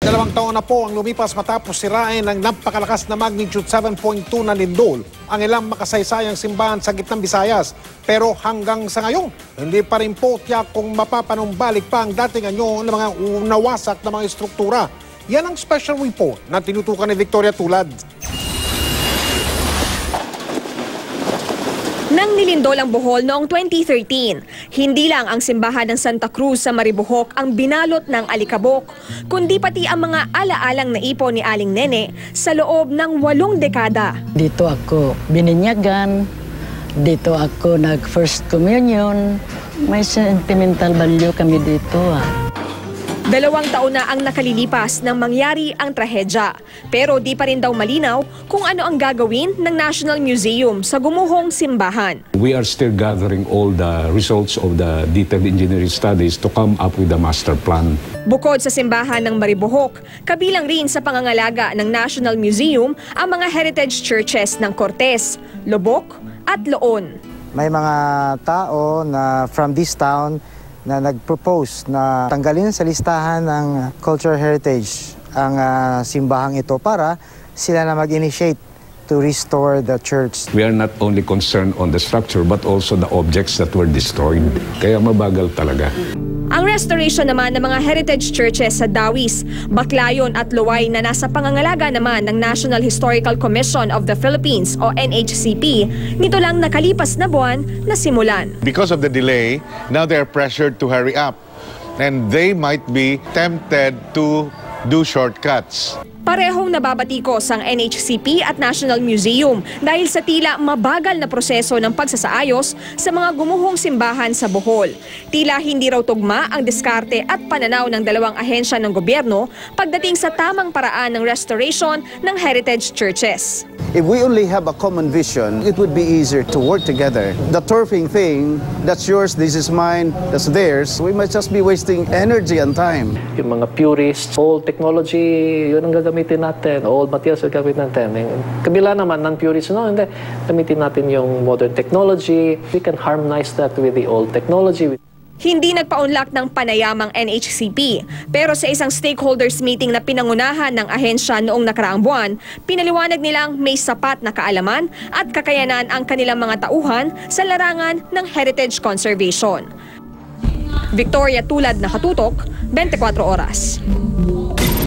Dalawang taon na po ang lumipas matapos sirain ng napakalakas na magnitude 7.2 na lindol ang ilang makasaysayang simbahan sa gitnang Visayas. Pero hanggang sa ngayon, hindi pa rin po tiyak kung mapapanumbalik pa ang dating anyo ng mga nawasak na mga estruktura. Yan ang special report na tinutukan ni Victoria Tulad. Nang nilindol ang Bohol noong 2013, hindi lang ang simbahan ng Santa Cruz sa Maribohok ang binalot ng alikabok, kundi pati ang mga alaalang naipon ni Aling Nene sa loob ng walong dekada. Dito ako bininyagan, dito ako nag first communion. May sentimental value kami dito ah. Dalawang taon na ang nakalilipas nang mangyari ang trahedya. Pero di pa rin daw malinaw kung ano ang gagawin ng National Museum sa gumuhong simbahan. We are still gathering all the results of the detailed engineering studies to come up with a master plan. Bukod sa simbahan ng Maribohok, kabilang rin sa pangangalaga ng National Museum ang mga heritage churches ng Cortes, Lobok at Loon. may mga tao na from this town na nag-propose na tanggalin sa listahan ng cultural heritage ang ah, simbahang ito para sila na mag-initiate to restore the church. We are not only concerned on the structure but also the objects that were destroyed. Kaya mabagal talaga. Ang restoration naman ng mga heritage churches sa Dawis, Baclayon at Luway na nasa pangangalaga naman ng National Historical Commission of the Philippines o NHCP, nito lang nakalipas na buwan na simulan. Because of the delay, now they're pressured to hurry up. And they might be tempted to do shortcuts. Parehong nababatikos ang NHCP at National Museum dahil sa tila mabagal na proseso ng pagsasaayos sa mga gumuhong simbahan sa Bohol. Tila hindi raw tugma ang diskarte at pananaw ng dalawang ahensya ng gobyerno pagdating sa tamang paraan ng restoration ng heritage churches. If we only have a common vision, it would be easier to work together. The turfing thing, that's yours, this is mine, that's theirs, we might just be wasting energy and time. Yung mga purists, old technology, yun ang gagamitin natin. Old materials ang gagamitin natin. Yung kabila naman, non-purists, no, hindi. Gamitin natin yung modern technology. We can harmonize that with the old technology. Hindi nagpaunlak ng panayamang NHCP. Pero sa isang stakeholders meeting na pinangunahan ng ahensya noong nakaraang buwan, pinaliwanag nilang may sapat na kaalaman at kakayanan ang kanilang mga tauhan sa larangan ng heritage conservation. Victoria Tulad na Katutok, 24 Oras.